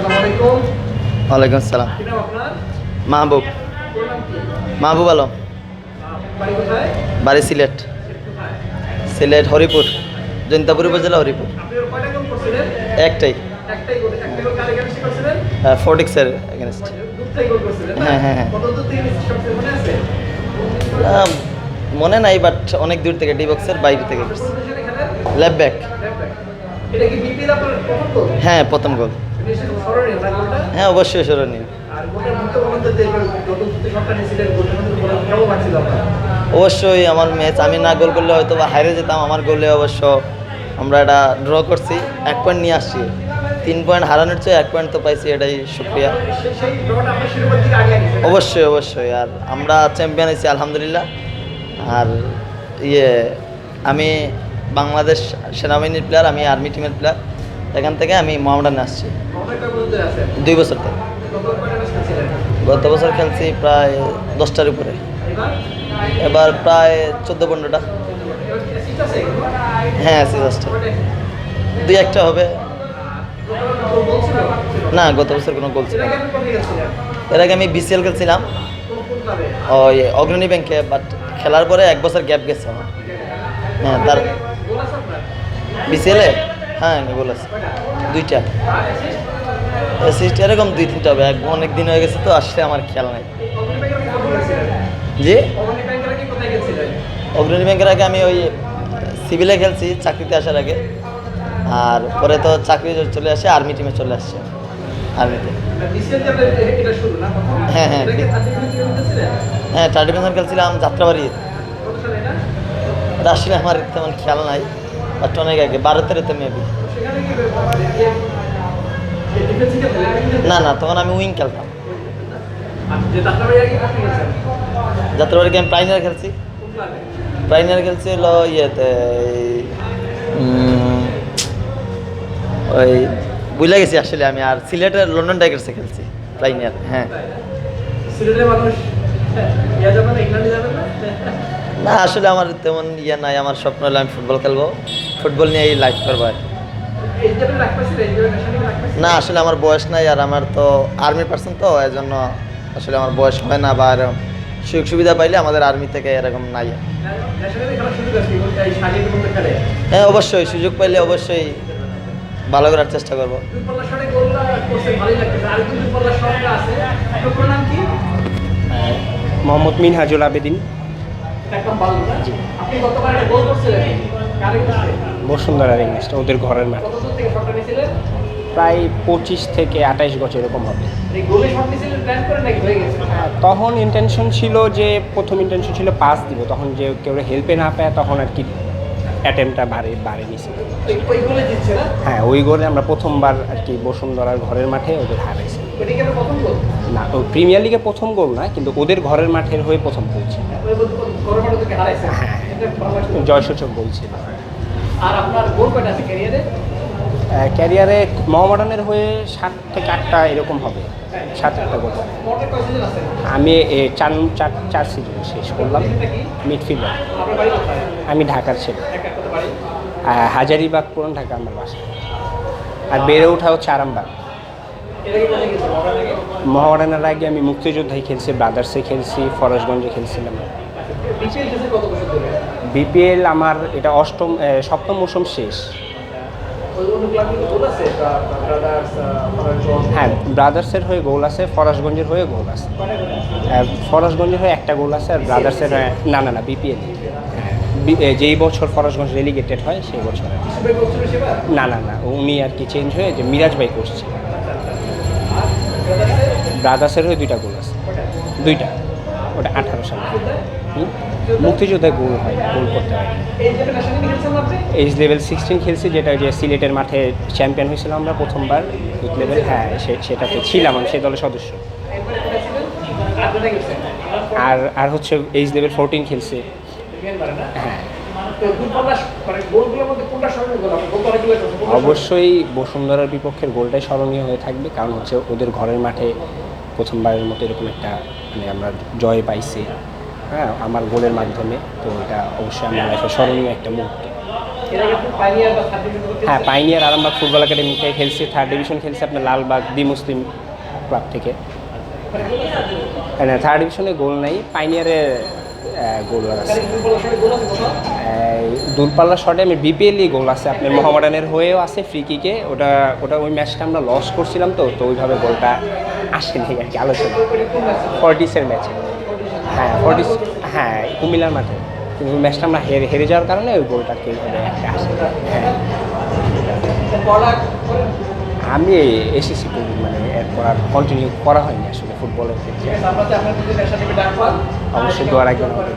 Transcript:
আসসালামু আলাইকুম। ওয়ালাইকুম আসসালাম। মাহবুব। মাহবুব আলম বাড়ি সিলেট। সিলেট হরিপুর জৈন্তাপুর উপজেলা হরিপুর। একটাই। করছিলেন? ফোর্টিক্সের এগেনস্ট দূর থেকে গোল করছিলেন না? হ্যাঁ, হ্যাঁ, হ্যাঁ। মনে নাই বাট অনেক দূর থেকে ডি বক্সের বাইরে থেকে। লেফট ব্যাক হ্যাঁ প্রথম গোল হ্যাঁ অবশ্যই স্মরণীয়। অবশ্যই আমার ম্যাচ আমি না গোল করলে হয়তো বা হারে যেতাম আমার গোলে অবশ্য আমরা এটা ড্র করছি এক পয়েন্ট নিয়ে আসছি। তিন পয়েন্ট হারানোর চেয়ে এক পয়েন্ট তো পাইছি এটাই সুক্রিয়া গেছে অবশ্যই অবশ্যই আর আমরা চ্যাম্পিয়ন হয়েছি আলহামদুলিল্লাহ। আর ইয়ে আমি বাংলাদেশ সেনাবাহিনীর প্লেয়ার আমি আর্মি টিমের প্লেয়ার এখান থেকে আমি মোহামডানে আসছি। দুই বছর থেকে গত বছর খেলছি প্রায় দশটার উপরে। এবার প্রায় চোদ্দ পনেরোটা। হ্যাঁ আছি দশটা দুই একটা হবে। না, গত বছর কোনো গোল ছিল এর আগে আমি বিসিএল খেলছিলাম। ওই অগ্রণী ব্যাংকে বাট খেলার পরে এক বছর গ্যাপ গেছে আমার। হ্যাঁ তার বিসিএলে হ্যাঁ গোল আছে। দুইটা। অ্যাসিস্ট এরকম দুই তিনটা হবে। অনেক দিন হয়ে গেছে তো আসলে আমার খেয়াল নাই। জি? অগ্রণী ব্যাংকের আগে আমি ওই সিভিলে খেলছি চাকরিতে আসার আগে। আর পরে তো চাকরি চলে আসে আর্মি টিমে চলে আসছে। আর্মিতে হ্যাঁ, হ্যাঁ। হ্যাঁ ডিভিশন খেলছিলাম যাত্রাবাড়ি। আসলে আমার তেমন খেয়াল নাই। বাট অনেক আগে বারো তেরোতে মেবি না না তখন আমি উইং খেলতাম। আর যে তারপরে আগে কোথায় গেছেন যাত্রাবাড়িকে আমি প্রাইনার খেলছি। প্রাইনার খেলছি হলো ইয়েতে ওই বুঝলে গেছি আসলে আমি আর সিলেটের লন্ডন টাইগার্সে খেলছি প্রাইনার হ্যাঁ। না আসলে আমার তেমন ইয়ে নাই আমার স্বপ্ন হলো আমি ফুটবল খেলব। ফুটবল নিয়েই লাইফ করব আর না আসলে আমার বয়স নাই আর আমার তো আর্মি পার্সন তো এই জন্য আসলে আমার বয়স হয় না বা এরকম সুযোগ সুবিধা পাইলে আমাদের আর্মি থেকে এরকম নাই। হ্যাঁ অবশ্যই সুযোগ পাইলে অবশ্যই ভালো করার চেষ্টা করব। আর কি মোহাম্মদ মিনহাজুল আবেদিন। একদম ভালো না? আপনি গতবার একটা গোল করছিলেন। বসুন্ধরা রিংস্ট ওদের ঘরের মাঠ প্রায় পঁচিশ থেকে আঠাইশ গজ এরকম হবে। তখন ইন্টেনশন ছিল যে প্রথম ইন্টেনশন ছিল পাস দিব। তখন যে কেউ হেল্পে না পায় তখন আর কি অ্যাটেম্পটা বাড়ে বাড়ে নিয়েছিল হ্যাঁ ওই গোলে আমরা প্রথমবার আর কি বসুন্ধরার ঘরের মাঠে ওদের হারাইছি। না ও প্রিমিয়ার লিগে প্রথম গোল না কিন্তু ওদের ঘরের মাঠের হয়ে প্রথম হারাইছে? হ্যাঁ। ভালো লাগছে। জয়সূচক গোল ছিল। আর আপনার গোল কয়টা আছে ক্যারিয়ারে? ক্যারিয়ারে মহামডানের হয়ে সাত থেকে আটটা এরকম হবে। সাত আটটা গোল। আমি চার চার চার সিজন শেষ করলাম। মিডফিল্ডার। আমি ঢাকার ছেলে। হাজারিবাগ পুরান ঢাকা আমার বাসা। আর বেড়ে ওঠা হচ্ছে আরামবাগ। মহারানার আগে আমি মুক্তিযোদ্ধায় খেলছি ব্রাদার্সে খেলছি, ফরাসগঞ্জে খেলছিলাম। বিপিএল আমার এটা অষ্টম সপ্তম মৌসুম শেষ। হ্যাঁ ব্রাদার্সের হয়ে গোল আছে, ফরাসগঞ্জের হয়ে গোল আছে। ফরাসগঞ্জের হয়ে একটা গোল আছে আর ব্রাদার্সের না না না বিপিএল যেই বছর ফরাসগঞ্জ রেলিগেটেড হয়, সেই বছর। না না না, উনি আর কি চেঞ্জ হয়ে যে মিরাজ ভাই করছে। ব্রাদার্সে ব্রাদার্সের হয়ে দুইটা গোল আছে। দুইটা। ওটা আঠারো সালে? মুক্তিযোদ্ধায় গোল হয়, গোল করতে হয়। এইচ লেভেল সিক্সটিন খেলছি, যেটা যে সিলেটের মাঠে চ্যাম্পিয়ন হয়েছিলাম আমরা প্রথমবার ইউথ লেভেল হ্যাঁ সেটাতে ছিলাম আমি সেই দলের সদস্য। আর আর হচ্ছে এইচ লেভেল ফোরটিন খেলছি। হ্যাঁ। মানে অবশ্যই বসুন্ধরার বিপক্ষের গোলটাই স্মরণীয় হয়ে থাকবে কারণ হচ্ছে ওদের ঘরের মাঠে প্রথমবারের মতো এরকম একটা মানে আমরা জয় পাইছি হ্যাঁ আমার গোলের মাধ্যমে। তো এটা অবশ্যই আমার লাইফে স্মরণীয় একটা মুহূর্ত। হ্যাঁ পাইনিয়ার আরামবাগ ফুটবল একাডেমি থেকে খেলছি থার্ড ডিভিশন খেলছি আপনার লালবাগ দি মুসলিম ক্লাব থেকে। থার্ড ডিভিশনে গোল নাই পাইনিয়ারে গোল আছে। দূরপাল্লা শটে আমি বিপিএলই গোল আছে। আপনার মোহামেডানের হয়েও আছে ফ্রি কিকে ওটা ওটা ওই ম্যাচটা আমরা লস করছিলাম তো তো ওইভাবে গোলটা আসেনি আর কি, আলোচনা। ফর্টিসের ম্যাচে হ্যাঁ ফর্টিস হ্যাঁ কুমিল্লার মাঠে। কিন্তু ম্যাচটা আমরা হেরে হেরে যাওয়ার কারণে ওই গোলটা কে একটা আসে হ্যাঁ। আমি এসেছি মানে এরপর আর কন্টিনিউ করা হয়নি আসলে ফুটবলের ক্ষেত্রে। অবশ্যই দোয়া রাখবেন আমাদের